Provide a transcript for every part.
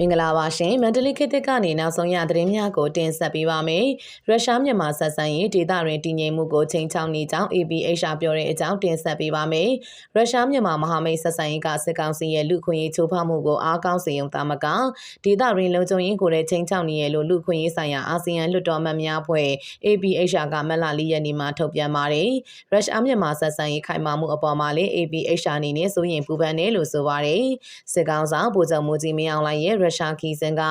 မင်္ဂလာပါရှင်မန္တလေးခေတ်သစ်ကနေနောက်ဆုံးရသတင်းများကိုတင်ဆက်ပေးပါမယ်ရုရှားမြန်မာဆက်ဆံရေးဒေသတွင်တည်ငြိမ်မှုကိုချိန်ချောင်းနေကြောင်း APHR ပြောတဲ့အကြောင်းတင်ဆက်ပေးပါမယ်ရုရှားမြန်မာမဟာမိတ်ဆက်ဆံရေးကစစ်ကောင်စီရဲ့လူခွင့်ရေးချိုးဖောက်မှုကိုအားကောင်းစေုံသာမကဒေသတွင်လုံခြုံရေးကိုလည်းချိန်ချောင်းနေရလို့လူခွင့်ရေးဆိုင်ရာအာဆီယံလွှတ်တော်အမတ်များဖွဲ့ APHR ကမက်လာ၄ရက်နေ့မှာထုတ်ပြန်ပါတယ်ရုရှားမြန်မာဆက်ဆံရေးခိုင်မာမှုအပေါ်မှာလည်း APHR အနေနဲ့စိုးရင်ပူပန်တယ်လို့ဆိုပါတယ်စစ်ကောင်ဆောင်ဗိုလ်ချုပ်မူကြီးမင်းအောင်လှိုင်ရဲ့ရုရှားခီးစင်က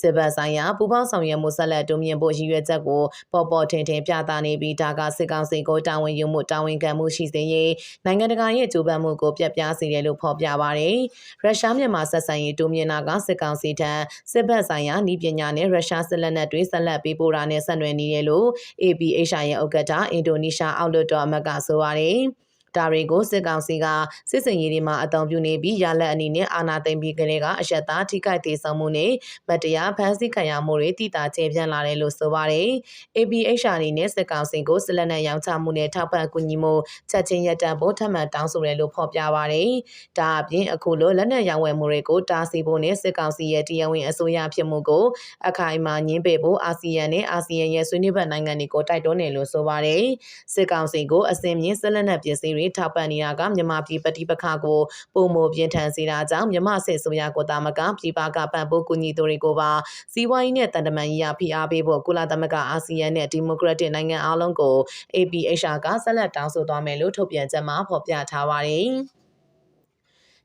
စစ်ဘက်ဆိုင်ရာပူးပေါင်းဆောင်ရွက်မှုဆက်လက်တိုးမြင့်ဖို့ရည်ရွယ်ချက်ကိုပေါ်ပေါ်ထင်ထင်ပြသနေပြီးဒါကစစ်ကောင်စီကိုတာဝန်ယူမှုတာဝန်ခံမှုရှိစေရေးနိုင်ငံတကာရဲ့ကြိုးပမ်းမှုကိုပြတ်ပြားစေတယ်လို့ဖော်ပြပါတယ်။ရုရှားမြန်မာဆက်ဆံရေးတိုးမြင့်တာကစစ်ကောင်စီထံစစ်ဘက်ဆိုင်ရာဤပညာနဲ့ရုရှားစစ်လက်နက်တွေဆက်လက်ပေးပို့တာနဲ့ဆက်နွယ်နေတယ်လို့ APHR ရဲ့ဥက္ကဋ္ဌအင်ဒိုနီးရှားအောက်လွှတ်တော်အမတ်ကဆိုပါတယ်။ ဒါတွေကိုစစ်ကောင်စီကစစ်စင်ရေးတွေမှာအသုံးပြုနေပြီးရလက်အနေနဲ့အာဏာသိမ်းပြီးကလေးကအရှက်သားထိခိုက်သေးဆုံးမှုနဲ့မတရားဖမ်းဆီးခံရမှုတွေတည်တာကျပြန့်လာတယ်လို့ဆိုပါတယ်။ APHR အနေနဲ့စစ်ကောင်စီကိုစစ်လက်နက်ရောင်းချမှုနဲ့ထောက်ပံ့ကူညီမှုချက်ချင်းရပ်တန့်ဖို့ထပ်မံတောင်းဆိုတယ်လို့ဖော်ပြပါတယ်။ဒါအပြင်အခုလိုလက်နက်ရောင်းဝယ်မှုတွေကိုတားဆီးဖို့နဲ့စစ်ကောင်စီရဲ့တရားဝင်အစိုးရဖြစ်မှုကိုအခိုင်အမာညှင်းပယ်ဖို့အာဆီယံနဲ့အာဆီယံရဲ့ဆွေးနွေးဘက်နိုင်ငံတွေကိုတိုက်တွန်းတယ်လို့ဆိုပါတယ်။စစ်ကောင်စီကိုအစင်မြင့်စစ်လက်နက်ပစ္စည်းတွေထောက်ပံ့နေတာကမြန်မာပြည်ပဋိပက္ခကိုပုံမပြင်းထန်စေတာကြောင့်မြန်မာစစ်ဆိုရကိုတာမကပြည်ပကပံ့ပိုးကူညီသူတွေကိုပါစီးပွားရေးနဲ့တန်တမာရေးရဖိအားပေးဖို့ကုလသမဂ္ဂအာဆီယံနဲ့ဒီမိုကရက်တစ်နိုင်ငံအားလုံးကို APHR ကဆက်လက်တောင်းဆိုသွားမယ်လို့ထုတ်ပြန်ချက်မှာဖော်ပြထားပါတယ်။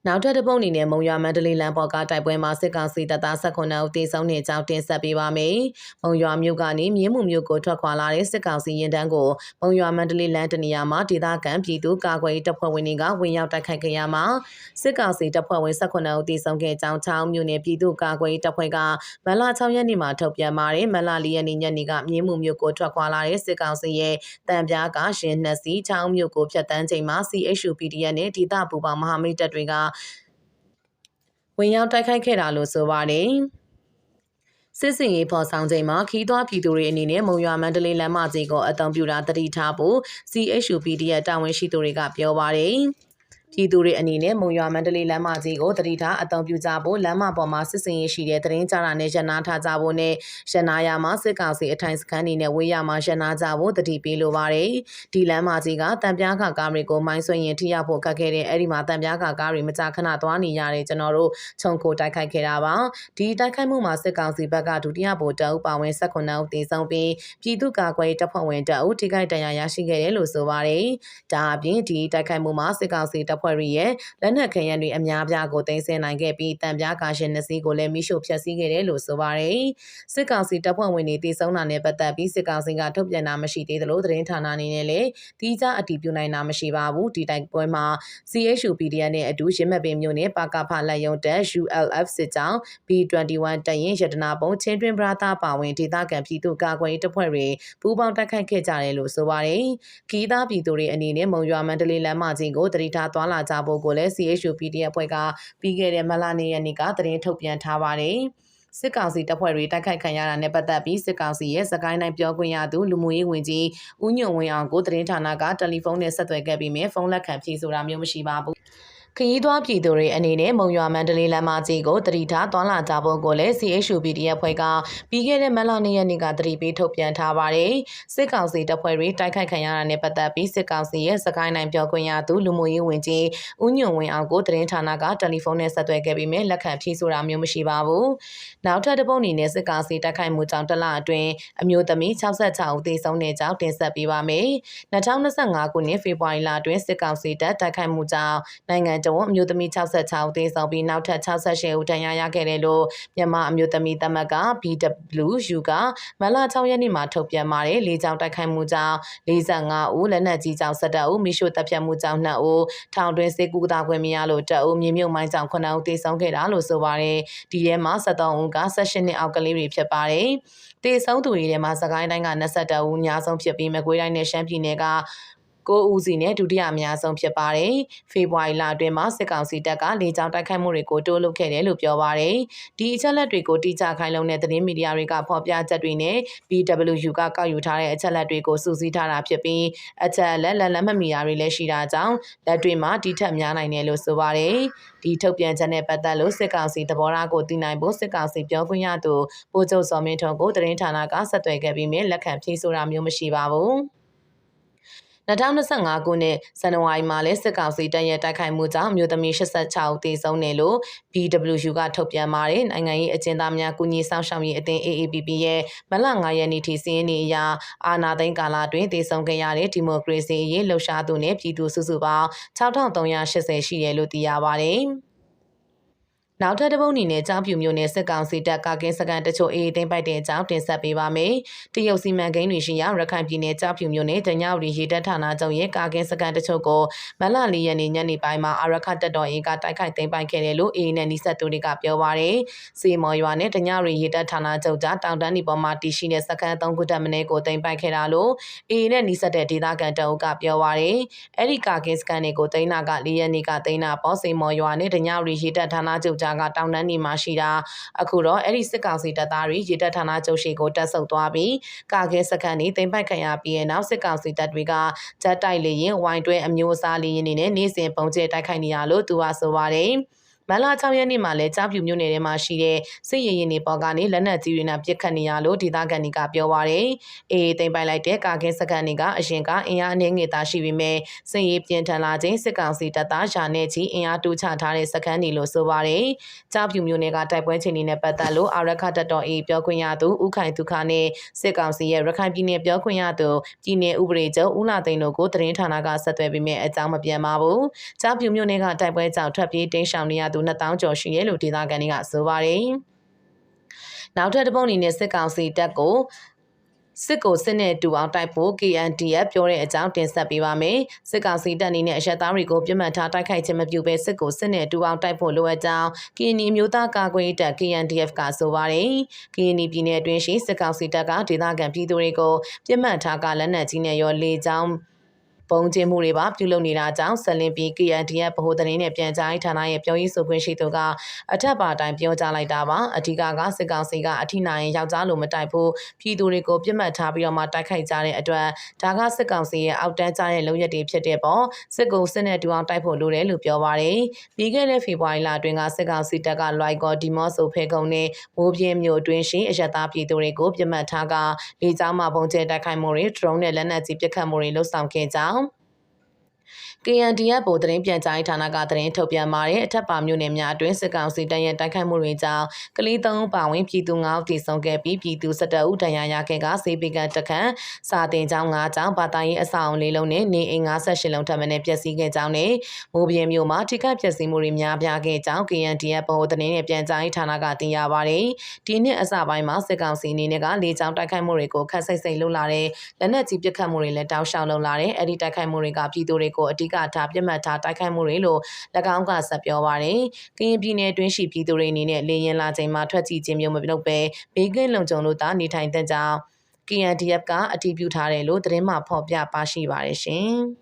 နောက်ထပ်တစ်ပုတ်အနေနဲ့မုံရွာမန္တလေးလမ်းပေါ်ကတိုက်ပွဲမှာစစ်ကောင်စီတပ်သား18ဦးသေဆုံးတဲ့အကြောင်းတင်ဆက်ပေးပါမယ်။မုံရွာမြို့ကနေမြင်းမှုမြို့ကိုထွက်ခွာလာတဲ့စစ်ကောင်စီရင်တန်းကိုမုံရွာမန္တလေးလမ်းတနေရာမှာဒေသခံပြည်သူကာကွယ်ရေးတပ်ဖွဲ့ဝင်တွေကဝင်ရောက်တိုက်ခိုက်ခဲ့ရမှာစစ်ကောင်စီတပ်ဖွဲ့ဝင်18ဦးသေဆုံးခဲ့ကြောင်းချောင်းမြို့နယ်ပြည်သူကာကွယ်ရေးတပ်ဖွဲ့ကမလ6ရက်နေ့မှာထုတ်ပြန်ပါတယ်။မလ4ရက်နေ့ညနေကမြင်းမှုမြို့ကိုထွက်ခွာလာတဲ့စစ်ကောင်စီရဲ့တံပြားကရှင်နှစ်စီးချောင်းမြို့ကိုဖျက်တမ်းချိန်မှာ CHUPDN နဲ့ဒေသပူပေါင်းမဟာမိတ်တပ်တွေကဝင်ရောက်တိုက်ခိုက်ခဲ့တာလို့ဆိုပါတယ်။စစ်စင်ရေးဖော်ဆောင်ချိန်မှာခီးသွွားပြည်သူတွေအနေနဲ့မုံရွာမန္တလေးလမ်းမကြီးကိုအသုံးပြုတာတတိထားဖို့ CHUPD ရဲ့တာဝန်ရှိသူတွေကပြောပါတယ်။ ပြည်သူတွေအနေနဲ့မုံရွာမန္တလေးလမ်းမကြီးကိုတတိထားအသုံးပြုကြဖို့လမ်းမပေါ်မှာစစ်စင်ရေးရှိတဲ့သတင်းကြားတာနဲ့ရနာထားကြဖို့နဲ့ရနာယာမှာစစ်ကောင်စီအထိုင်စခန်းနေနဲ့ဝေးရမှာရနာကြဖို့တတိပေးလိုပါတယ်ဒီလမ်းမကြီးကတံပြားခကားတွေကိုမိုင်းဆွရင်ထိရဖို့ခက်ခဲ့တဲ့အဲ့ဒီမှာတံပြားခကားတွေမကြာခဏသွားနေရတယ်ကျွန်တော်တို့ခြုံခိုတိုက်ခိုက်ခဲ့တာပါဒီတိုက်ခိုက်မှုမှာစစ်ကောင်စီဘက်ကဒုတိယဗိုလ်တအုပ်ပါဝင်18ဦးသေဆုံးပြီးပြည်သူ့ကာကွယ်တပ်ဖွဲ့ဝင်တအုပ်ထိခိုက်ဒဏ်ရာရရှိခဲ့တယ်လို့ဆိုပါတယ်ဒါအပြင်ဒီတိုက်ခိုက်မှုမှာစစ်ကောင်စီတပ်ဖွဲ့တွေရဲ့လက်နက်ခဲယမ်းတွေအများပြားကိုတင်ဆက်နိုင်ခဲ့ပြီးတံပြားကာရှင်နှစ်စီးကိုလည်းမိရှို့ဖျက်ဆီးခဲ့တယ်လို့ဆိုပါတယ်။စစ်ကောင်စီတပ်ဖွဲ့ဝင်တွေတည်ဆုံတာနဲ့ပတ်သက်ပြီးစစ်ကောင်စီကထုတ်ပြန်တာမရှိသေးသလိုသတင်းဌာနအနေနဲ့လည်းတီးခြားအတည်ပြုနိုင်တာမရှိပါဘူး။ဒီတိုက်ပွဲမှာ CHUPDN နဲ့အတူရင်းမပင်မျိုးနဲ့ပါကဖလက်ယုံတက် ULF စစ်ကြောင်း B21 တရင်ရတနာပုံချင်းတွင်ပရာတာပါဝင်ဒေသခံပြည်သူကာကွယ်ရေးတပ်ဖွဲ့တွေပူးပေါင်းတိုက်ခိုက်ခဲ့ကြတယ်လို့ဆိုပါတယ်။ခီးသားပြည်သူတွေအနေနဲ့မုံရွာမန္တလေးလမ်းမကြီးကိုတတိထားသွားလာကြဖို့ကိုလည်း CHUPD အဖွဲ့ကပြီးခဲ့တဲ့မလနေရက်နေ့ကသတင်းထုတ်ပြန်ထားပါတယ်။စစ်ကောင်စီတပ်ဖွဲ့တွေတိုက်ခိုက်ခံရတာနဲ့ပတ်သက်ပြီးစစ်ကောင်စီရဲ့စကိုင်းတိုင်းပြောခွင့်ရသူလူမှုရေးဝန်ကြီးဦးညွန့်ဝင်းအောင်ကိုသတင်းဌာနကတယ်လီဖုန်းနဲ့ဆက်သွယ်ခဲ့ပြီးမြဲဖုန်းလက်ခံဖြေဆိုတာမျိုးမရှိပါဘူး။ ခရီးသွားပြည်သူတွေအနေနဲ့မုံရွာမန္တလေးလမ်းမကြီးကိုတတိထားသွားလာကြဖို့ကိုလည်း CHUPDF ဖွဲ့ကပြီးခဲ့တဲ့မလ2ရက်နေ့ကတတိပေးထုတ်ပြန်ထားပါတယ်။စစ်ကောင်စီတပ်ဖွဲ့တွေတိုက်ခိုက်ခံရတာနဲ့ပတ်သက်ပြီးစစ်ကောင်စီရဲ့စကိုင်းနိုင်ပြောခွင့်ရသူလူမှုရေးဝန်ကြီးဦးညွန့်ဝင်းအောင်ကိုသတင်းဌာနကတယ်လီဖုန်းနဲ့ဆက်သွယ်ခဲ့ပြီးမြဲလက်ခံဖြေဆိုတာမျိုးမရှိပါဘူး။နောက်ထပ်တစ်ပုတ်အနေနဲ့စစ်ကောင်စီတိုက်ခိုက်မှုကြောင့်တလအတွင်းအမျိုးသမီး66ဦးသေဆုံးတဲ့ကြောင်းတင်ဆက်ပေးပါမယ်။2025ခုနှစ်ဖေဖော်ဝါရီလအတွင်းစစ်ကောင်စီတပ်တိုက်ခိုက်မှုကြောင့်နိုင်ငံတဝန်းအမျိုးသမီး66ဦးသေဆုံးပြီးနောက်ထပ်68ဦးဒဏ်ရာရခဲ့တယ်လို့မြန်မာအမျိုးသမီးသမဂ္ဂ BWU ကမလ6ရက်နေ့မှာထုတ်ပြန်ပါတယ်။လေးကြောင်တိုက်ခိုက်မှုကြောင့်45ဦးလက်နက်ကြီးကြောင့်17ဦးမိရှုတပ်ဖြတ်မှုကြောင့်2ဦးထောင်တွင်းစေကူတာခွင့်မရလို့တအုပ်မြေမြုပ်မိုင်းကြောင့်9ဦးသေဆုံးခဲ့တာလို့ဆိုပါတယ်။ဒီထဲမှာ73ဦးက18နှစ်အောက်ကလေးတွေဖြစ်ပါတယ်။တေဆုံးသူတွေထဲမှာစကိုင်းတိုင်းက22ဦးအများဆုံးဖြစ်ပြီးမကွေးတိုင်းနဲ့ရှမ်းပြည်နယ်က 9ဦးစီနဲ့ဒုတိယအများဆုံးဖြစ်ပါတယ်။ဖေဖော်ဝါရီလအတွင်းမှာစစ်ကောင်စီတပ်ကလေကြောင်းတိုက်ခိုက်မှုတွေကိုတိုးလုပ်ခဲ့တယ်လို့ပြောပါတယ်။ဒီအချက်လက်တွေကိုတိကျခိုင်လုံတဲ့သတင်းမီဒီယာတွေကဖော်ပြချက်တွေနဲ့ BWU ကကောက်ယူထားတဲ့အချက်လက်တွေကိုစုစည်းထားတာဖြစ်ပြီးအချက်လက်လက်လက်မမီယာတွေလည်းရှိတာကြောင့်လက်တွေမှာတိထက်များနိုင်တယ်လို့ဆိုပါတယ်။ဒီထုတ်ပြန်ချက်နဲ့ပတ်သက်လို့စစ်ကောင်စီသဘောထားကိုသိနိုင်ဖို့စစ်ကောင်စီပြောခွင့်ရသူဗိုလ်ချုပ်စော်မင်းထွန်းကိုသတင်းဌာနကဆက်သွယ်ခဲ့ပြီးမြလက်ခံဖြေဆိုတာမျိုးမရှိပါဘူး။ 2025ခုနှစ်ဇန်နဝါရီမှာလဲစစ်ကောင်စီတပ်ရဲ့တိုက်ခိုက်မှုကြောင့်မြို့သမီး86ဦးသေဆုံးတယ်လို့ BWU ကထုတ်ပြန်ပါတယ်။နိုင်ငံရေးအကျဉ်းသားများကုညီဆောင်ရှောက်ရေးအသင်း AAPP ရဲ့မလ9ရက်နေ့ထိစီးရင်နေအရာအာနာသိန်းကာလတွင်သေဆုံးခဲ့ရတဲ့ဒီမိုကရေစီရေးလှုပ်ရှားသူနဲ့ပြည်သူစုစုပေါင်း6380ရှိတယ်လို့သိရပါတယ်။ နောက်ထပ်တစ်ပုတ်အနေနဲ့ကြောင်းပြူမျိုးနဲ့စစ်ကောင်စီတပ်ကကင်းစကန်တချို့အေးသိမ့်ပိုက်တဲ့အကြောင်းတင်ဆက်ပေးပါမယ်။တရုတ်စီမံကိန်းတွေရှိရာရခိုင်ပြည်နယ်ကြောင်းပြူမျိုးနဲ့တညဝရီရေတပ်ဌာနချုပ်ရဲ့ကာကင်းစကန်တချို့ကိုမလ၄ရက်နေ့ညနေပိုင်းမှာအရခတ်တော်အေးကတိုက်ခိုက်သိမ်းပိုက်ခဲ့တယ်လို့အေးနဲ့နီးစပ်သူတွေကပြောပါရယ်။စီမော်ရွာနဲ့တညရီရေတပ်ဌာနချုပ်ကြားတောင်တန်းဒီပေါ်မှာတည်ရှိတဲ့စကန်၃ခုတက်မင်းကိုသိမ်းပိုက်ခဲ့တာလို့အေးနဲ့နီးစပ်တဲ့ဒေသခံတအုပ်ကပြောပါရယ်။အဲ့ဒီကာကင်းစကန်တွေကိုသိမ်းတာက၄ရက်နေ့ကသိမ်းတာပေါ့စီမော်ရွာနဲ့တညရီရေတပ်ဌာနချုပ်ကြားကတောင်တန်းဒီမှာရှိတာအခုတော့အဲ့ဒီစစ်ကောင်စီတပ်သားတွေရေတပ်ဌာနချုပ်ရှိကိုတက်ဆုပ်သွားပြီးကာကဲစခန်းนี้တင်ပိုက်ခံရပြီးတဲ့နောက်စစ်ကောင်စီတပ်တွေကဂျက်တိုက်လေရင်ဝိုင်းတွဲအမျိုးအစားလေရင်တွေနဲ့နေစဉ်ပုံကျဲတိုက်ခိုက်နေရလို့သူကဆိုပါတယ်။ မန်လာ6ရက်နေ့မှာလည်းကြားပြူမြို့နယ်ထဲမှာရှိတဲ့စစ်ရေးရင်တွေပေါ်ကနေလက်နက်ကြီးတွေနဲ့ပစ်ခတ်နေရလို့ဒေသခံတွေကပြောပါရယ်အေးတိမ်ပိုင်လိုက်တဲ့ကာကင်းစကန်တွေကအရင်ကအင်အားအနည်းငယ်သာရှိပေမဲ့စစ်ရေးပြင်းထန်လာခြင်းစစ်ကောင်စီတပ်သားရှာနေချီအင်အားတိုးချထားတဲ့စကန်တွေလို့ဆိုပါရယ်ကြားပြူမြို့နယ်ကတိုက်ပွဲချိန်တွေနဲ့ပတ်သက်လို့အာရခတပ်တော်အေးပြောခွင့်ရသူဥခိုင်ဒုခနဲ့စစ်ကောင်စီရဲ့ရခိုင်ပြည်နယ်ပြောခွင့်ရသူပြည်နယ်ဥပဒေချုပ်ဦးလာသိန်းတို့ကိုသတင်းဌာနကဆက်သွယ်ပြီးမြဲအကြောင်းမပြန်ပါဘူးကြားပြူမြို့နယ်ကတိုက်ပွဲကြောင့်ထွက်ပြေးတိမ်းရှောင်နေရသူ2000ကျော်ရှိတယ်လို့ဒေသခံတွေကဆိုပါတယ်။နောက်ထပ်တစ်ပုံအနေနဲ့စစ်ကောင်စီတပ်ကိုစစ်ကိုစစ်နဲ့တူအောင်တိုက်ဖို့ KNDF ပြောတဲ့အကြောင်းတင်ဆက်ပေးပါမယ်။စစ်ကောင်စီတပ်အနေနဲ့အရက်သားတွေကိုပြစ်မှတ်ထားတိုက်ခိုက်ခြင်းမပြုဘဲစစ်ကိုစစ်နဲ့တူအောင်တိုက်ဖို့လိုအပ်ကြောင်း KNI မျိုးသားကာကွယ်တပ် KNDF ကဆိုပါတယ်။ KNI ပြည်နယ်အတွင်းရှိစစ်ကောင်စီတပ်ကဒေသခံပြည်သူတွေကိုပြစ်မှတ်ထားကလက်နက်ကြီးနဲ့ရောလေကြောင်း ပုံကျင်းမှုတွေပါပြုလုပ်နေတာကြောင့်ဆက်လင်းပြီး KNDF ဗဟိုသတင်းနဲ့ပြန်ကြားရေးဌာနရဲ့ပြောရေးဆိုခွင့်ရှိသူကအထက်ပါတိုင်းပြောကြားလိုက်တာပါအထူးကကစစ်ကောင်စီကအထိနာရင်ယောက်ျားလိုမတိုက်ဖို့ပြည်သူတွေကိုပြစ်မှတ်ထားပြီးတော့မှတိုက်ခိုက်ကြတဲ့အတွက်ဒါကစစ်ကောင်စီရဲ့အောက်တန်းကျတဲ့လုပ်ရက်တွေဖြစ်တဲ့ပေါ့စစ်ကိုစစ်နဲ့တူအောင်တိုက်ဖို့လိုတယ်လို့ပြောပါတယ်ပြီးခဲ့တဲ့ဖေဖော်ဝါရီလအတွင်းကစစ်ကောင်စီတပ်ကလွိုက်ကောဒီမော့ဆိုဖဲကုံနဲ့မိုးပြင်းမြို့အတွင်းရှိအရတားပြည်သူတွေကိုပြစ်မှတ်ထားကလေကြောင်းမှပုံကျဲတိုက်ခိုက်မှုတွေဒရုန်းနဲ့လက်နက်ကြီးပစ်ခတ်မှုတွေလှုပ်ဆောင်ခဲ့ကြောင်း KNDF ဗိုလ်သတင်းပြန်ကြားရေးဌာနကသတင်းထုတ်ပြန်ပါတယ်အထက်ပါမြို့နယ်များအတွင်းစစ်ကောင်စီတပ်ရဲ့တိုက်ခိုက်မှုတွေကြောင့်ကလေးသုံးပါဝင်ပြည်သူ9ဦးသေဆုံးခဲ့ပြီးပြည်သူ17ဦးဒဏ်ရာရခဲ့ကစေပေကန်တခန့်စာတင်ကျောင်း9ကျောင်းဗတာရေးအဆောင်လေးလုံးနဲ့နေအိမ်58လုံးထပ်မံပျက်စီးခဲ့ကြောင်းနဲ့မိုးပြင်းမြို့မှာထိခိုက်ပျက်စီးမှုတွေများပြားခဲ့ကြောင်း KNDF ဗိုလ်သတင်းနဲ့ပြန်ကြားရေးဌာနကသိရပါတယ်ဒီနှစ်အစပိုင်းမှာစစ်ကောင်စီအနေနဲ့ကလေကြောင်းတိုက်ခိုက်မှုတွေကိုခက်စိတ်စိတ်လုပ်လာတဲ့လက်နက်ကြီးပစ်ခတ်မှုတွေလည်းတောက်လျှောက်လုပ်လာတဲ့အဲ့ဒီတိုက်ခိုက်မှုတွေကပြည်သူတွေကိုအဓိကထားပြစ်မှတ်ထားတိုက်ခိုက်မှုတွေလို့၎င်းကဆက်ပြောပါရယ်။ကရင်ပြည်နယ်တွင်းရှိပြည်သူတွေအနေနဲ့လေရင်လာချိန်မှာထွက်ကြည့်ခြင်းမျိုးမလုပ်ဘဲဘေးကင်းလုံခြုံလို့သာနေထိုင်တဲ့ကြောင်း KNDF ကအတည်ပြုထားတယ်လို့သတင်းမှဖော်ပြပါရှိပါတယ်ရှင်။